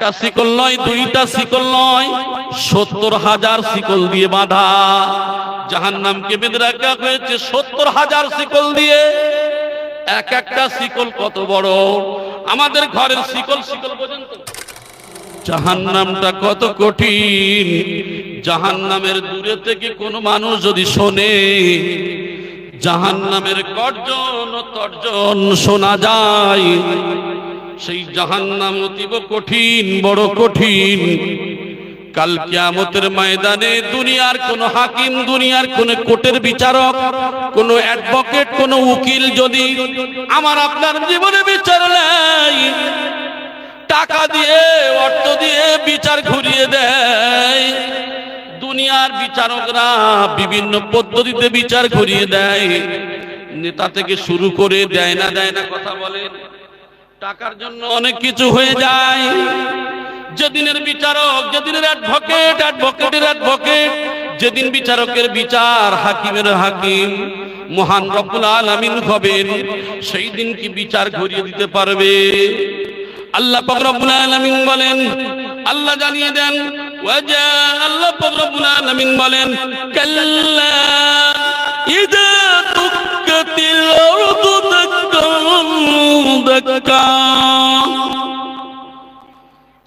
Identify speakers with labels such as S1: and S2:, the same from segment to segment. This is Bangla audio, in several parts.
S1: একটা শিকল নয়, দুইটা শিকল নয়, সত্তর হাজার শিকল দিয়ে বাঁধা। জাহান নামকে বেঁধে রাখা হয়েছে সত্তর হাজার শিকল দিয়ে। এক একটা শিকল কত বড়? আমাদের ঘরের শিকল শিকল পর্যন্ত। জাহান নামটা কত কঠিন? জাহান নামের দূরে থেকে কোনো মানুষ যদি শোনে জাহান নামের গর্জন তর্জন শোনা যায়। সেই জাহান নাম অতীব কঠিন, বড় কঠিন। কাল কিয়ামতের ময়দানে দুনিয়ার কোন হাকিম, দুনিয়ার কোন কোর্টের বিচারক, কোন অ্যাডভোকেট, কোন উকিল যদি আমার আপনার জীবনে বিচার নেই টাকা দিয়ে, অর্থ দিয়ে বিচার ঘুরিয়ে দেয়, দুনিয়ার বিচারকরা বিভিন্ন পদ্ধতিতে বিচার ঘুরিয়ে দেয়, নেতা থেকে শুরু করে দেয় না দেয় না কথা বলেন টাকার জন্য অনেক কিছু হয়ে যায়। যেদিনের বিচারক, যেদিনের অ্যাডভোকেট অ্যাডভোকেটের অ্যাডভোকেট যেদিন বিচারকের বিচার হাকিমের হাকিম, মহান রব্বুল আলামিন হবেন, সেই দিন কি বিচার ঘুরিয়ে দিতে পারবে? আল্লাহ পাক রব্বুল আলামিন বলেন, আল্লাহ জানিয়ে দেন, ওয়াজা আল্লাহ পাক রব্বুল আলামিন বলেন, কাল্লা ইদা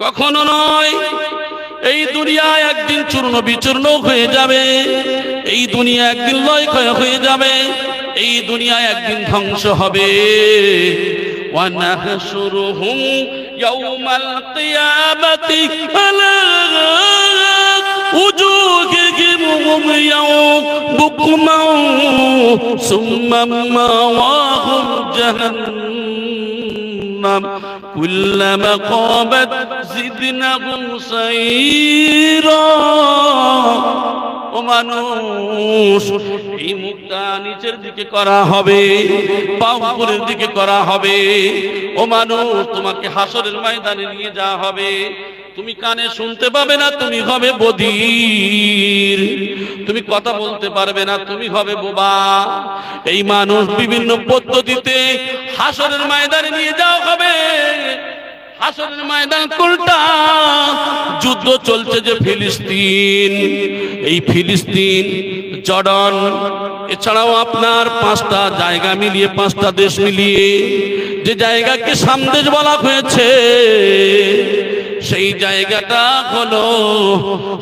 S1: কখনো নয় এই দুনিয়া একদিন চূর্ণ বিচূর্ণ হয়ে যাবে এই দুনিয়া একদিন লয় ক্ষয় হয়ে যাবে এই দুনিয়া একদিন ধ্বংস হবে ونحشرهم يوم القيامة على وجوههم عميا بكما ثم مأواهم جهنم كلما قامت زدناهم سيرا ও মানুষ এই মুখটা নিচের দিকে করা হবে পা উপরের দিকে করা হবে ও মানুষ তোমাকে হাসরের ময়দানে নিয়ে যাওয়া হবে তুমি কানে শুনতে পাবে না, তুমি হবে বধির তুমি কথা বলতে পারবে না, তুমি হবে বোবা। এই মানুষ বিভিন্ন পদ্ধতিতে হাসরের ময়দানে নিয়ে যাওয়া হবে। হাসরের ময়দান কোনটা যুদ্ধ চলছে যে ফিলিস্তিন। এই ফিলিস্তিন, জর্ডন, এছাড়াও আপনার পাঁচটা জায়গা মিলিয়ে, পাঁচটা দেশ মিলিয়ে, যে জায়গাকে সামদেশ বলা হয়েছে সেই জায়গাটা হলো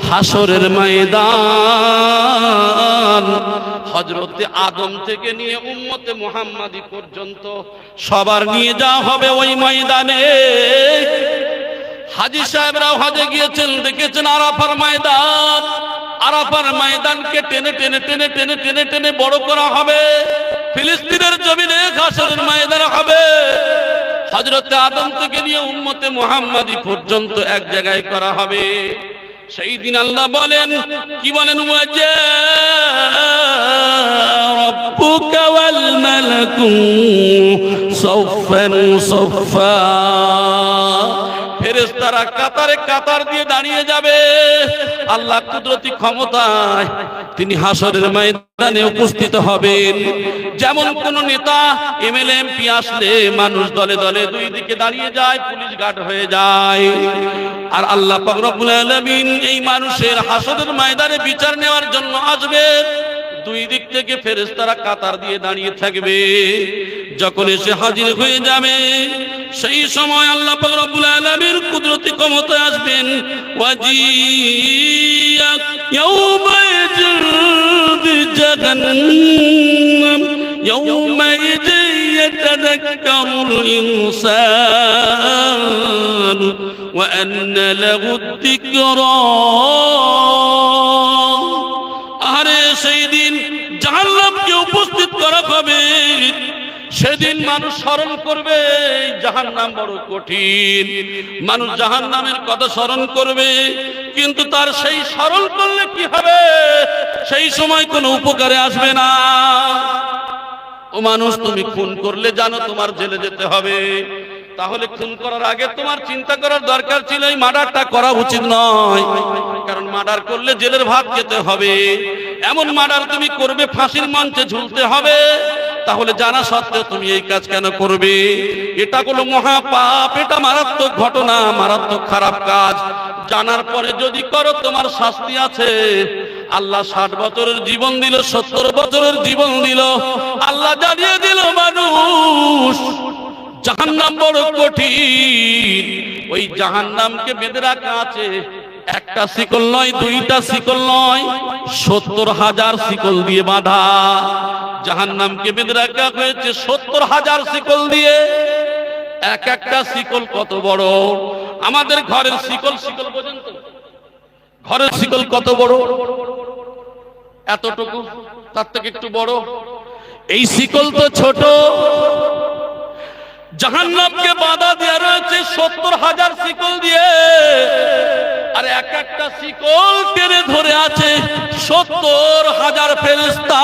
S1: হাসরের ময়দান। হজরতে আদম থেকে নিয়ে উম্মতে মোহাম্মদী পর্যন্ত সবার নিয়ে যাওয়া হবে ওই ময়দানে। হাজি সাহেবরাও হজে গিয়েছেন, দেখেছেন আরাফার ময়দান। আরাফার ময়দানকে টেনে টেনে টেনে টেনে টেনে টেনে বড় করা হবে। ফিলিস্তিনের জমিনে ঘাসের ময়দান হবে। হজরতে আদম থেকে নিয়ে উম্মতে মোহাম্মদী পর্যন্ত এক জায়গায় করা হবে। সেই দিন আল্লাহ বলেন, কি বলেন ওয়াজা ফেরেশতারা কাতারে কাতার দিয়ে দাঁড়িয়ে যাবে। আল্লাহ কুদরতি ক্ষমতায় তিনি হাসরের ময়দানে উপস্থিত হবেন। যেমন কোন নেতা এমএলএ এমপি আসলে মানুষ দলে দলে দুই দিকে দাঁড়িয়ে যায়, পুলিশ গার্ড হয়ে যায়। আর আল্লাহ পাক রব্বুল আলামিন এই মানুষের হাসরের ময়দানে বিচার নেওয়ার জন্য আসবে। দুই দিক থেকে ফেরেস্তারা কাতার দিয়ে দাঁড়িয়ে থাকবে। যখন এসে হাজির হয়ে যাবে সেই সময় আল্লাহ পাক রব্বুল আলামিন কুদরতি ক্ষমতায় আসবেন ওয়াজিয়া ইয়াউমা ইয়াজুদ জাহান্নাম يومئذ يتذكر الإنسان وأن له الذكرى আরে সেই সেদিন মানুষ স্মরণ করবে জাহান নাম বড় কঠিন। মানুষ জাহান নামের কথা স্মরণ করবে, কিন্তু তার সেই স্মরণ করলে কি হবে? সেই সময় কোনো উপকারে আসবে না। ও মানুষ, তুমি খুন করলে জানো তোমার জেলে যেতে হবে। তাহলে খুন করার আগে তোমার চিন্তা করার দরকার ছিল, এই মার্ডারটা করা উচিত নয়। কারণ মার্ডার করলে জেলের ভাত খেতে হবে। এমন মার্ডার তুমি করবে, ফাঁসির মঞ্চে ঝুলতে হবে। তাহলে জানা সত্ত্বেও তুমি এই কাজ কেন করবে? এটা কোনো মহাপাপ, এটা মারাত্মক ঘটনা, মারাত্মক খারাপ কাজ। জানার পরে যদি করো, তোমার শাস্তি আছে। আল্লাহ ষাট বছরের জীবন দিল, সত্তর বছরের জীবন দিল। আল্লাহ জানিয়ে দিল, মানুষ, জাহান্নাম বড় কঠিন। ওই জাহান্নামকে বেঁধে রাখা আছে। একটা শিকল নয়, দুইটা শিকল নয়, সত্তর হাজার শিকল দিয়ে বাঁধা। জাহান্নামকে বেঁধে রাখা হয়েছে সত্তর হাজার শিকল দিয়ে। এক একটা শিকল কত বড়? আমাদের ঘরের শিকল শিকল পর্যন্ত। ঘরের শিকল কত বড়? এতটুকু? তার থেকে একটু বড়। এই শিকল তো ছোট। জাহান্নামকে বাধা দেওয়া রয়েছে, সত্তর হাজার শিকল দিয়ে। আর এক একটা শিকল টেনে ধরে আছে সত্তর হাজার ফেরিস্তা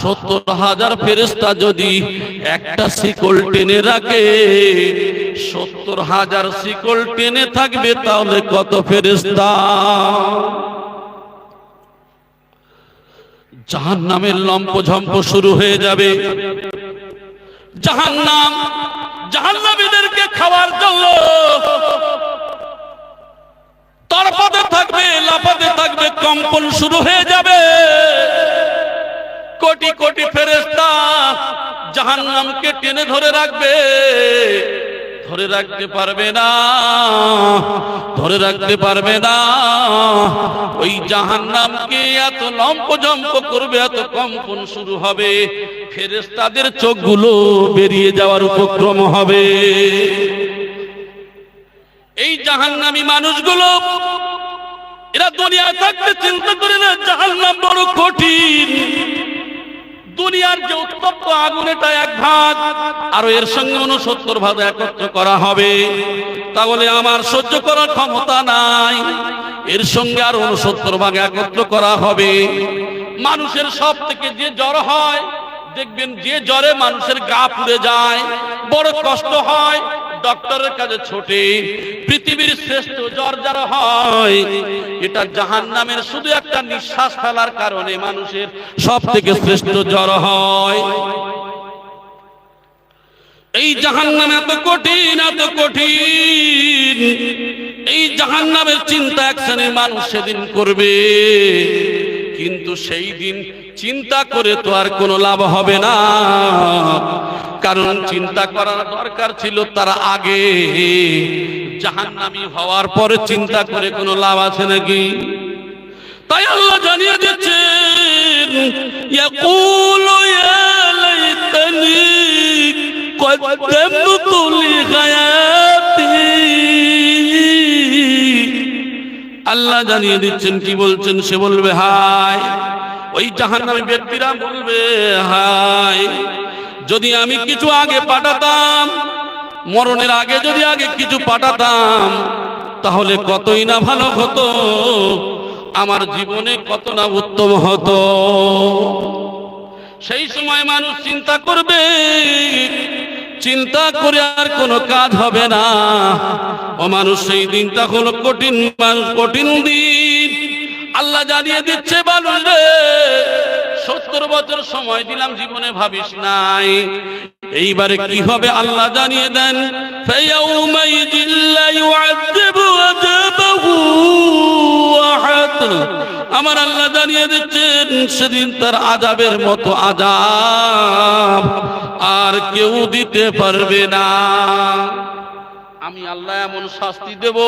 S1: সত্তর হাজার ফেরিস্তা যদি একটা শিকল টেনে রাখে, সত্তর হাজার শিকল টেনে থাকবে, তাহলে কত ফেরিস্তা জাহান নামের লম্প ঝম্প শুরু হয়ে যাবে। জাহান্নাম। জাহান্নামীদেরকে খাওয়ার জন্য তরপাতে থাকবে, লাফাতে থাকবে, কম্পন শুরু হয়ে যাবে। কোটি কোটি ফেরেস্তা জাহান্নামকে টেনে ধরে রাখবে, ধরে রাখতে পারবে না, ধরে রাখতে পারবে না। ওই জাহান্নামকে এত লম্প জম্প করবে, এত কম্পন শুরু হবে। ফেরেস্তাদের চোখগুলো বেরিয়ে যাওয়ার উপক্রম হবে। এই জাহান্নামী মানুষগুলো, এরা দুনিয়ায় থাকতে চিন্তা করে না, জাহান্নাম বড় কঠিন। দুনিয়ার যে উত্তপ্ত আগুন এটা এক ভাগ, আর এর সঙ্গে উনসত্তর ভাগ একত্র করা হবে। তাহলে আমার সহ্য করার ক্ষমতা নাই। এর সঙ্গে আর উনসত্তর ভাগ একত্র করা হবে। মানুষের সব থেকে যে জ্বর হয় দেখবেন যে জ্বরে মানুষের গা পুড়ে যায়, বড় কষ্ট হয়, ডক্টরের কাছে ছোটে, পৃথিবীর শ্রেষ্ঠ জ্বর যারা হয়, এটা জাহান নামের শুধু একটা নিঃশ্বাস ফেলার কারণে মানুষের সব থেকে শ্রেষ্ঠ জ্বর হয়। এই জাহান নাম এত কঠিন এত কঠিন। এই জাহান নামের চিন্তা এক শ্রেণির মানুষ সেদিন করবে, কিন্তু সেই দিন চিন্তা করে তো আর কোনো লাভ হবে না কারণ চিন্তা করার দরকার ছিল তার আগে জাহান্নামী হওয়ার পরে চিন্তা করে কোনো লাভ আছে নাকি তাই আল্লাহ জানিয়ে দিচ্ছেন ইয়াকুলু ইয়া লাইতানি قدمت لحياتي আল্লাহ জানিয়ে দিচ্ছেন কি বলছেন সে বলবে হাই ওই জাহান্নামী ব্যক্তিরা বলবে হাই যদি আমি কিছু আগে পাঠাতাম, মরণের আগে যদি আগে কিছু পাঠাতাম, তাহলে কতই না ভালো হতো, আমার জীবনে কত না উত্তম হতো। সেই সময় মানুষ চিন্তা করবে, চিন্তা করে আর কোনো কাজ হবে না। ও মানুষ, সেই দিনটা হলো কঠিন কঠিন দিন। আল্লাহ জানিয়ে দিচ্ছে সত্তর বছর সময় দিলাম, জীবনে ভাবিস নাই। এইবারে কি হবে আল্লাহ জানিয়ে দেন আমার আল্লাহ জানিয়ে দিচ্ছেন, সেদিন তার আজাবের মতো আজাব আর কেউ দিতে পারবে না। আমি আল্লাহ এমন শাস্তি দেব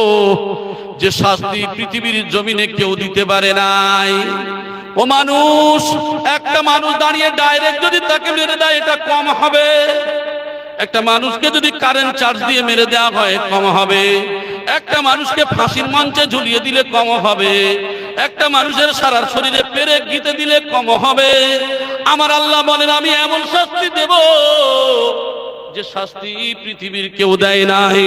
S1: যে শাস্তি পৃথিবীর জমিনে কেউ দিতে পারে নাই। ও মানুষ, একটা মানুষ দাঁড়িয়ে ডাইরেক্ট যদি তাকে মেরে দেয়, এটা কম হবে। একটা মানুষকে যদি কারেন্ট চার্জ দিয়ে মেরে দেওয়া হয়, কম হবে। একটা মানুষকে ফাঁসির মঞ্চে ঝুলিয়ে দিলে কম হবে। একটা মানুষের সারা শরীরে পেরে গিতে দিলে কম হবে। আমার আল্লাহ বলেন, আমি এমন শাস্তি দেব যে শাস্তি পৃথিবীর কেউ দেয় নাই।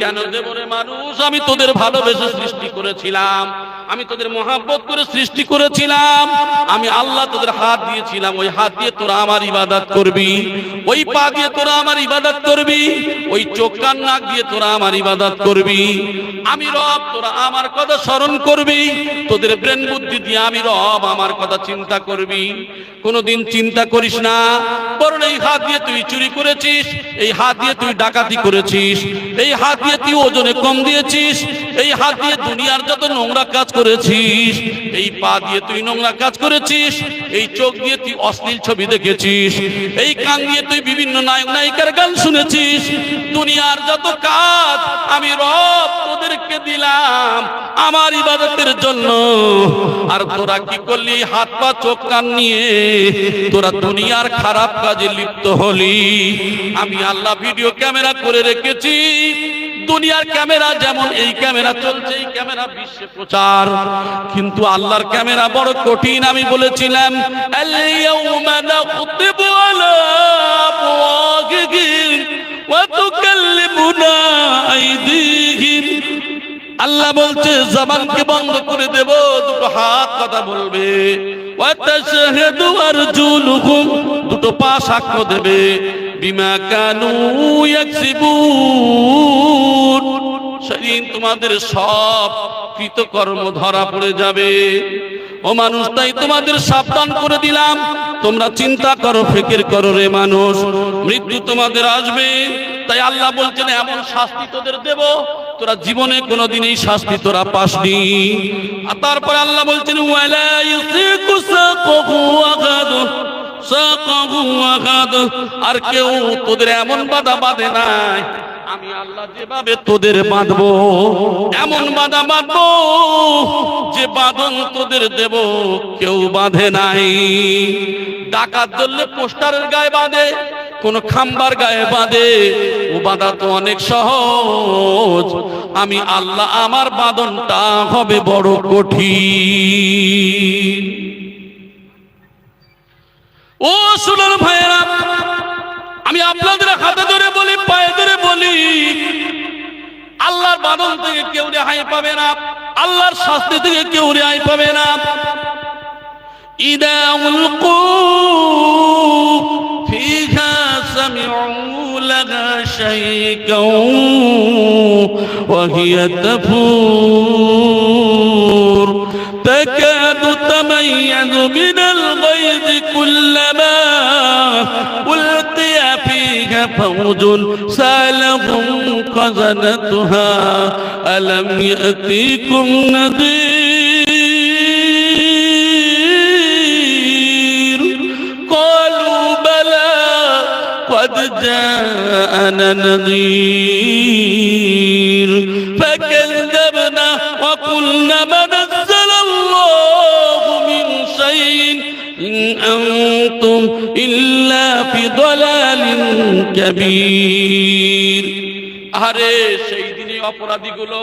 S1: কেন দেবরে মানুষ আমি তোদের ভালোবেসে সৃষ্টি করেছিলাম। আমি তোদের মহাব্বত করে সৃষ্টি করেছিলাম। আমি আল্লাহ তোদের হাত দিয়েছিলাম। ওই হাত দিয়ে তোরা আমার ইবাদত করবি। ওই পা দিয়ে তোরা আমার ইবাদত করবি। ওই চোখ কান নাক দিয়ে তোরা আমার ইবাদত করবি। আমি রব, তোরা আমার কথা স্মরণ করবি। তোদের ব্রেন বুদ্ধি দিয়ে আমি রব আমার কথা চিন্তা করবি। কোনোদিন চিন্তা করিস না। বরং এই হাত দিয়ে তুই চুরি করেছিস। এই হাত দিয়ে তুই ডাকাতি করেছিস। এই হাত দিয়ে তুই ওজনে কম দিয়েছিস। এই হাত দিয়ে দুনিয়ার যত নোংরা কাজ করেছিস, এই পা দিয়ে তুই নোংরা কাজ করেছিস, এই চোখ দিয়ে তুই অশ্লীল ছবি দেখেছিস, এই কান দিয়ে তুই বিভিন্ন নায়ক, নায়িকার গান শুনেছিস, দুনিয়ার যত কাজ আমি রব তোদেরকে দিলাম আমার ইবাদতের জন্য। আর তোরা কি করলি? হাত পা, চোখ, কান নিয়ে তোরা দুনিয়ার খারাপ কাজে লিপ্ত হলি। আমি আল্লাহ ভিডিও ক্যামেরা করে রেখেছি। দুনিয়ার ক্যামেরা যেমন এই ক্যামেরা চলছে, এই ক্যামেরা বিশ্বে প্রচার। কিন্তু আল্লাহর ক্যামেরা বড় কঠিন, আমি বলেছিলাম, আল-ইয়াউমা আইদিহিম। আল্লাহ বলছে, জবানকে বন্ধ করে দেব, দুটো হাত কথা বলবে। দুটো পা সাক্ষ্য দেবে। বিমা কানু সেদিন তোমাদের সব কৃতকর্ম ধরা পড়ে যাবে। ও মানুষ, তাই তোমাদের সাবধান করে দিলাম। তোমরা চিন্তা করো, ফিকির করো রে মানুষ। মৃত্যু তোমাদের আসবে। তাই আল্লাহ বলছেন, এমন শাস্তি তোদের দেব তোরা জীবনে কোনোদিন এই শাস্তি তোরা পাসনি। আর তারপরে আল্লাহ বলছেন আর কেউ তোদের এমন বাধা বাঁধে নাই আমি আল্লাহ যেভাবে তোদের বাঁধবো, এমন বাঁধা বাঁধবো যে বাঁধন তোদের দেব, কেউ বাঁধে নাই। ডাকাত ধরলে পোস্টারের গায়ে বাঁধে, কোন খাম্বার গায়ে বাঁধে। ও বাঁধা তো অনেক সহজ। আমি আল্লাহ, আমার বাঁধনটা হবে বড় কঠিন। ও সুনার ভাইয়েরা আমি আপনাদের হাতে ধরে বলি পায়ে ধরে বলি আল্লাহর বাদন থেকে কেউ রেহাই পাবে না আল্লাহর শাস্তি থেকে কেউ রেহাই পাবে না إذا ألقوا فيها سمعوا لها شيكا وهي تفور تكاد تميز من فيها فوج سالهم خزنتها ألم يأتيكم نذير؟ قالوا بلى قد جاءنا نذير. فكذبنا وقلنا ما أنتم إلا في ضلال كبير আরে সেই দিনে অপরাধীগুলো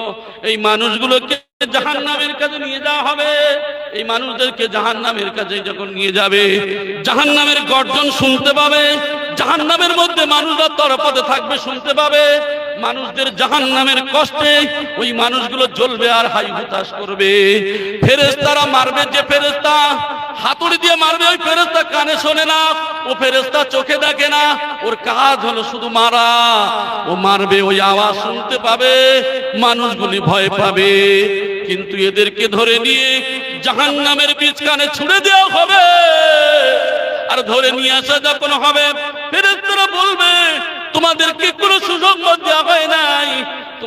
S1: এই মানুষগুলোকে জাহান নামের কাছে নিয়ে যাওয়া হবে এই মানুষদেরকে জাহান নামের কাছে যখন নিয়ে যাবে জাহান নামের গর্জন শুনতে পাবে জাহান নামের মধ্যে মানুষরা তরপদে থাকবে শুনতে পাবে মানুষদের জাহান নামের কষ্টে ওই মানুষগুলো জ্বলবে আর হাই হুতাশ করবে ফেরেস্তারা মারবে যে ফেরেস্তা হাতুড়ি দিয়ে মারবে, ওই ফেরেস্তা কানে শোনে না, ও ফেরেস্তা চোখে দেখে না, ওর কাজ হলো শুধু মারা, ও মারবে, ওই আওয়াজ শুনতে পাবে, মানুষগুলি ভয় পাবে, কিন্তু এদেরকে ধরে নিয়ে জাহান নামের বীজ কানে ছুড়ে দেওয়া হবে, আর ধরে নিয়ে আসা যখন হবে ফেরেস্তারা বলবে, তোমাদেরকে কোনো সুসংবাদ দেওয়া হয় নাই।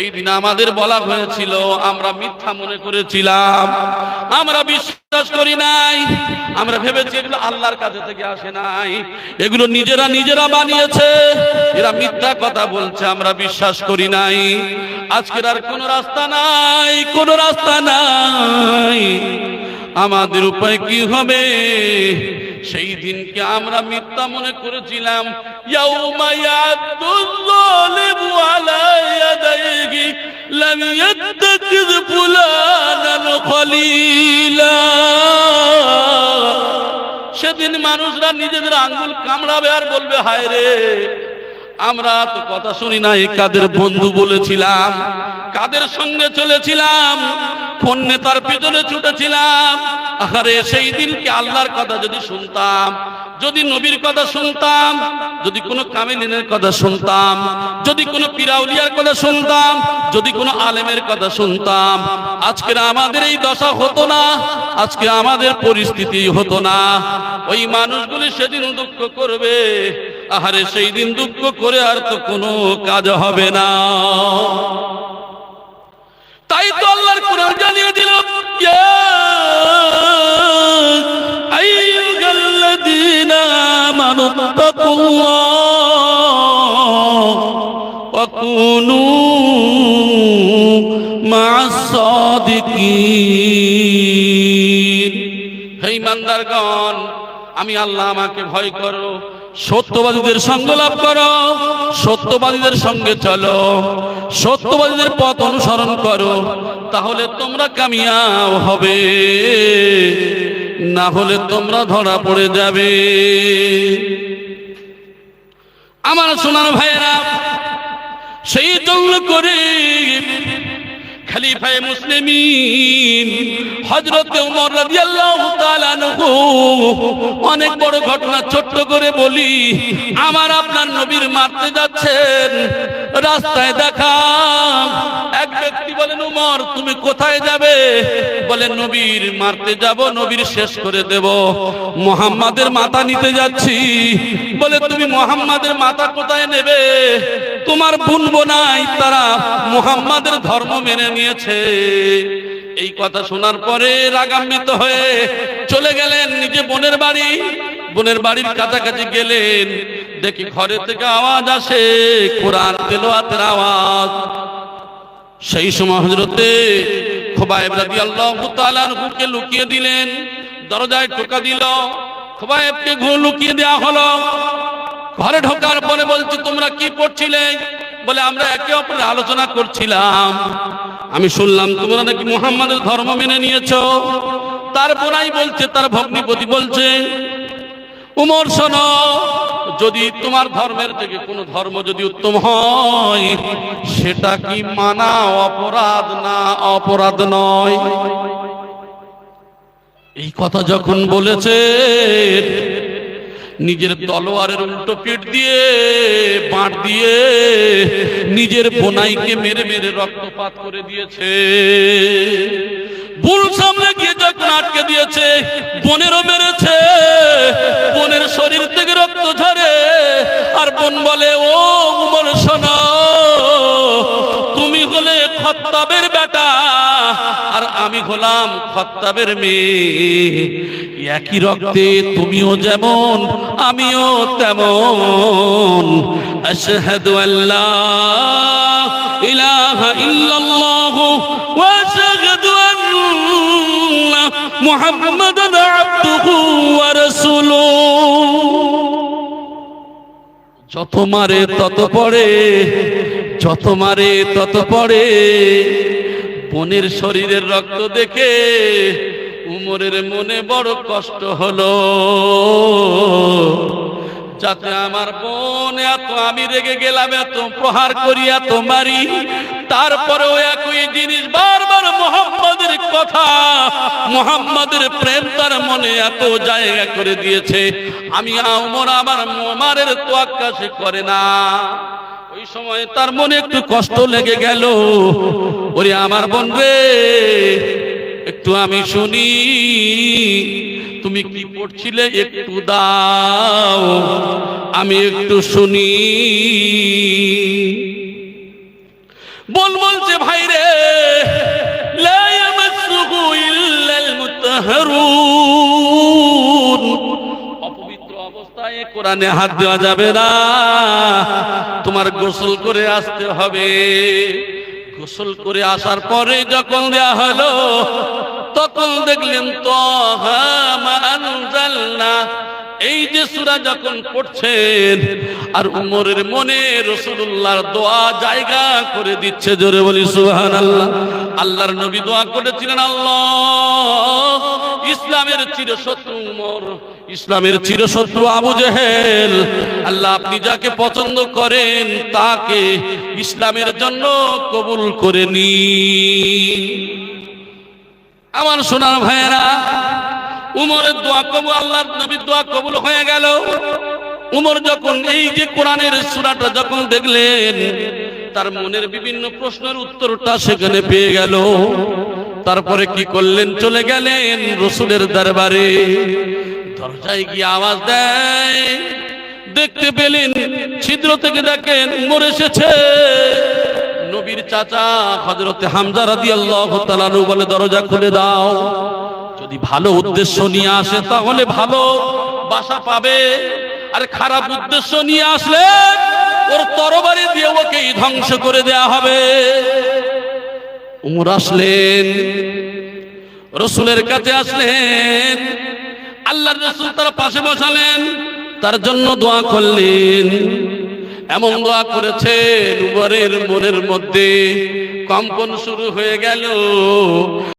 S1: সেই দিন আমাদের বলা হয়েছিল, আমরা মিথ্যা মনে করেছিলাম। আমরা বিশ্বাস করি নাই। আমরা ভেবেছি এগুলো আল্লাহর কাছে থেকে আসে নাই। এগুলো নিজেরা নিজেরা বানিয়েছে। এরা মিথ্যা কথা বলছে, আমরা বিশ্বাস করি নাই। আজকের আর কোনো রাস্তা নাই, কোনো রাস্তা নাই। আমাদের উপায় কি হবে? সেই দিনকে আমরা মিথ্যা মনে করেছিলাম। সেদিন মানুষরা নিজেদের আঙ্গুল কামড়াবে আর বলবে, হায় রে, আমরা তো কথা শুনি নাই, কাদের বন্ধু বলেছিলাম? কাদের সঙ্গে চলেছিলাম? কোন নেতার পিছনে ছুটেছিলাম? আরে সেই দিনকে আল্লাহর কথা যদি শুনতাম, যদি নবীর কথা শুনতাম, যদি কোনো কামিলিনের কথা শুনতাম, যদি কোনো পিরাউলিয়ার কথা শুনতাম, যদি কোনো আলেমের কথা শুনতাম, আজকের আমাদের এই দশা হতো না, আজকে আমাদের পরিস্থিতি হতো না। ওই মানুষগুলি সেদিন দুঃখ করবে। আহারে, সেই দিন দুঃখ করে আর তো কোনো কাজ হবে না। তাই তো আল্লাহর কোরআন জানিয়ে দিল আমি আল্লাহ আমাকে ভয় করো। সত্যবাদীদের সঙ্গ লাভ করো, সত্যবাদীদের সঙ্গে চলো, সত্যবাদীদের পথ অনুসরণ করো, তাহলে তোমরা কামিয়াব হবে। না হলে তোমরা ধরা পড়ে যাবে। আমার সোনার ভাইয়েরা, সেই জন্য করে খলিফায়ে মুসলিমিন হযরত ওমর রাদিয়াল্লাহু তাআলা অনেক বড় ঘটনা ছোট্ট করে বলি। আমার আপনার নবীর মারতে যাচ্ছেন, রাস্তায় দেখা এক ব্যক্তি বলেন উমর তুমি কোথায় যাবে? বলে, নবীর মারতে যাব, নবীর শেষ করে দেব। মোহাম্মদের মাথা নিতে যাচ্ছি। বলে, তুমি মোহাম্মদের মাথা কোথায় নেবে? তোমার বোন বোনাই তারা মোহাম্মদের ধর্ম মেনে নিয়েছে। এই কথা শোনার পরে রাগান্বিত হয়ে চলে গেলেন নিজে বোনের বাড়ি। বোনের বাড়ির কাছাকাছি গেলেন। দেখি ঘরে থেকে আওয়াজ আসে, কোরআন তেলোয়াতের আওয়াজ। সেই সময় হজরতে খোবাইব রাদি আল্লাহ কে লুকিয়ে দিলেন, দরজায় টোকা দিল, খোবাইবকে ঘু লুকিয়ে দেওয়া হলো। ঘরে ঢোকার পরে বলছে, তোমরা কি পড়ছিলে? বলে, আমরা একে অপরের আলোচনা করছিলাম। আমি শুনলাম, তোমরা নাকি মুহাম্মাদের ধর্ম মেনে নিয়েছো? তার বোনাই বলছে, তার ভগ্নিপতি বলছে, উমর শোনো যদি তোমার ধর্মের থেকে কোনো ধর্ম যদি উত্তম হয়, সেটা কি মানা অপরাধ না অপরাধ নয়? এই কথা যখন বলেছে, নিজের তলোয়ারের উল্টো পিঠ দিয়ে, বাঁট দিয়ে, নিজের বোনাইকে মেরে মেরে রক্তপাত করে দিয়েছে। বুল সামনে গিয়ে যখন আটকে দিয়েছে, বোনেরও মেরেছে, বোনের শরীর আর বলে, ও উমর, শোনো, তুমি হলে খত্তাবের বেটা, আর আমি হলাম খত্তাবের মেয়ে। একই রক্তে তুমিও যেমন, আমিও তেমন। আশহাদু আল্লাহ যত মারে তত পড়ে, যত মারে তত পড়ে। বোনের শরীরের রক্ত দেখে উমরের মনে বড় কষ্ট হলো। যাতে আমার বোন এত আমি রেগে গেলাম, এত প্রহার করি, এত মারি। তারপরেও একই জিনিস বারবার মোহাম্মদের কথা, মোহাম্মদের প্রেম তার মনে এত জায়গা করে দিয়েছে। আমি আমর আমার মোমারের তোয়াক্কা সে করে না। ওই সময় তার মনে একটু কষ্ট লেগে গেল। ওরে আমার বোন রে, একটু আমি শুনি। তুমি কি পড়ছিলে একটু দাও, আমি একটু শুনি। বোন বলছে ভাই রে অপবিত্র অবস্থায় কোরআনে হাত দেওয়া যাবে না। তোমার গোসল করে আসতে হবে। গোসল করে আসার পরে যখন দেয়া হলো তখন দেখলেন এই যে সুরা যখন পড়ছেন, আর উমরের মনে রসুল্লাহর দোয়া জায়গা করে দিচ্ছে, জোরে বলি সুহান আল্লাহ আল্লাহর নবী দোয়া করেছিলেন, আল্লাহ। ইসলামের চিরশত্রু উমর, ইসলামের চিরশত্রু আবু জেহেল। আল্লাহ আপনি যাকে পছন্দ করেন, তাকে ইসলামের জন্য কবুল করে নি আমার সোনার ভাইয়েরা, উমরের দোয়া কবুল, আল্লাহর নবীর দোয়া কবুল হয়ে গেল। উমর যখন এই যে কোরআনের সূরাটা যখন দেখলেন, তার মনের বিভিন্ন প্রশ্নের উত্তরটা সেখানে পেয়ে গেল। তারপরে কি করলেন? চলে গেলেন রসুলের দরবারে। দরজায় গিয়ে আওয়াজ দেয়। দেখতে পেলেন, ছিদ্র থেকে দেখেন, উমর এসেছে। নবীর চাচা হজরতে হামজা রাদিয়াল্লাহু তাআলা বলে, দরজা খুলে দাও। যদি ভালো উদ্দেশ্য নিয়ে আসে তাহলে ভালো, বাসা পাবে। আর খারাপ উদ্দেশ্য নিয়ে আসলে ওর তরবারি দিয়ে ওকেই ধ্বংস করে দেয়া হবে। উমর আসলেন, রসুলের কাছে আসলেন, আল্লাহর রসুল তার পাশে বসালেন, তার জন্য দোয়া করলেন। এমন দোয়া করেছে উমরের মনের মধ্যে কম্পন শুরু হয়ে গেল।